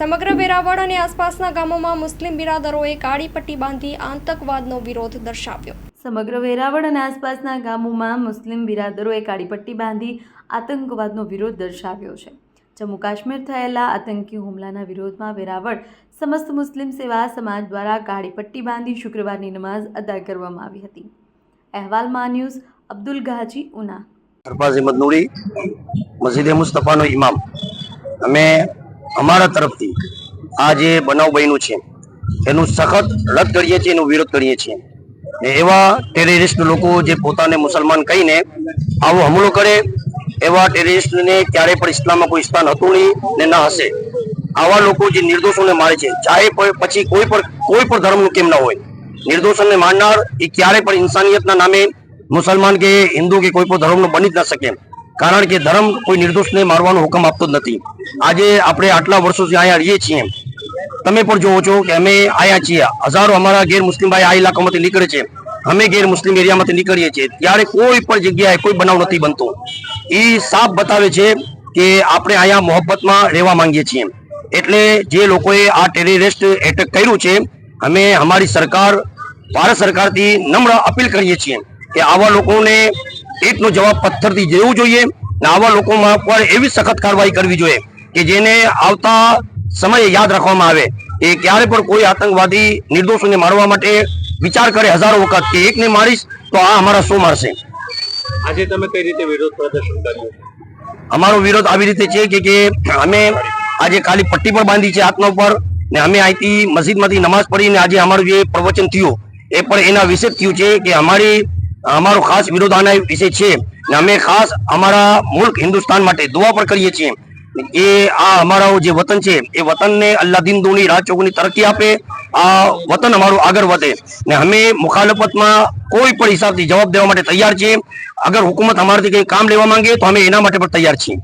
સમગ્ર વેરાવળ અને આસપાસના ગામોમાં મુસ્લિમ બિરાદરોએ કાળી પટ્ટી બાંધી આતંકવાદનો વિરોધ દર્શાવ્યો. સમગ્ર વેરાવળ અને આસપાસના ગામોમાં મુસ્લિમ બિરાદરોએ કાળીપટ્ટી બાંધી આતંકવાદનો વિરોધ દર્શાવ્યો છે. જમ્મુ કાશ્મીર થયેલા આતંકી હુમલાના વિરોધમાં વેરાવળ સમસ્ત મુસ્લિમ સેવા સમાજ દ્વારા કાળીપટ્ટી બાંધી શુક્રવારની નમાઝ અદા કરવામાં આવી હતી. અહેવાલમાં ન્યૂઝ અબ્દુલ ગાજી ઉના. અરબાઝ અહેમદ નૂરી મસ્જિદે મુસ્તફાનો ઇમામ. અમે અમારા તરફથી આ જે બનાવ બન્યું છે, એનું સખત રદ કરીએ છીએ, એનો વિરોધ કરીએ છીએ. ને એવા ટેરરિસ્ટ લોકો જે પોતાને મુસલમાન કહીને આવો હુમલો કરે, એવા ટેરરિસ્ટને ક્યારે પણ ઇસ્લામમાં કોઈ સ્થાન હતું નહીં ને ના હશે. આવા લોકો જે નિર્દોષોને મારે છે, ચાહે પછી કોઈ પણ કોઈ પણ ધર્મનું કેમ ના હોય. નિર્દોષોને મારનાર એ ક્યારે પણ ઇન્સાનિયતના નામે મુસલમાન કે હિન્દુ કે કોઈ પણ ધર્મનો બની જ ન શકે. કારણ કે ધર્મ કોઈ નિર્દોષને મારવાનો હુકમ આપતો જ નથી. આજે આપણે આટલા વર્ષોથી અહીંયા રહીએ છીએ. તમે પણ જોવો છો કે અમે આવ્યા છીએ. હજારો અમારા ગેર મુસ્લિમ ભાઈ આ ઇલાકામાંથી નીકળે છે. અમે ગેર મુસ્લિમ એરિયામાંથી નીકળીએ છીએ. ત્યારે કોઈ પણ જગ્યાએ કોઈ બનાવ નથી બનતો. એ સાફ બતાવે છે કે આપણે અહીંયા મોહબ્બતમાં રહેવા માંગીએ છીએ. એટલે જે લોકોએ આ ટેરરિસ્ટ એટેક કર્યું છે, અમે અમારી સરકાર, ભારત સરકારથી નમ્ર અપીલ કરીએ છીએ કે આવા લોકોને ઈટનો જવાબ પથ્થરથી દેવું જોઈએ ને આવા લોકોમાં પણ એવી સખત કાર્યવાહી કરવી જોઈએ કે જેને આવતા સમયે યાદ રાખવામાં આવે. એ ક્યારે પણ કોઈ આતંકવાદી નિર્દોષોને મારવા માટે વિચાર કરે હજારો વખત કે એકને મારીશ તો આ અમારા શું મારશે. આજે તમે કઈ રીતે વિરોધ પ્રદર્શન કર્યું? અમારો વિરોધ આવી રીતે છે કે કે અમે આજે ખાલી પટ્ટી પર બાંધી છે હાથના ઉપર ને અમે અહીંથી મસ્જિદમાંથી નમાઝ પડીને આજે અમારું જે પ્રવચન થયું એ પણ એના વિશે થયું છે કે અમારી અમારો ખાસ વિરોધ આના વિશે છે ને અમે ખાસ અમારા મુલ્ક હિન્દુસ્તાન માટે દુઆ પણ કરીએ છીએ. કે આ અમારા જે વતન છે, એ વતનને અલ્લાહ દિન દુની રાજ ચોકની તરક્કી આપે. આ વતન અમારું આગળ વધે ને અમે મુખાલફતમાં કોઈ પણ હિસાબથી જવાબ દેવા માટે તૈયાર છીએ. અગર હુકુમત અમારાથી કંઈ કામ લેવા માંગે તો અમે એના માટે પણ તૈયાર છીએ.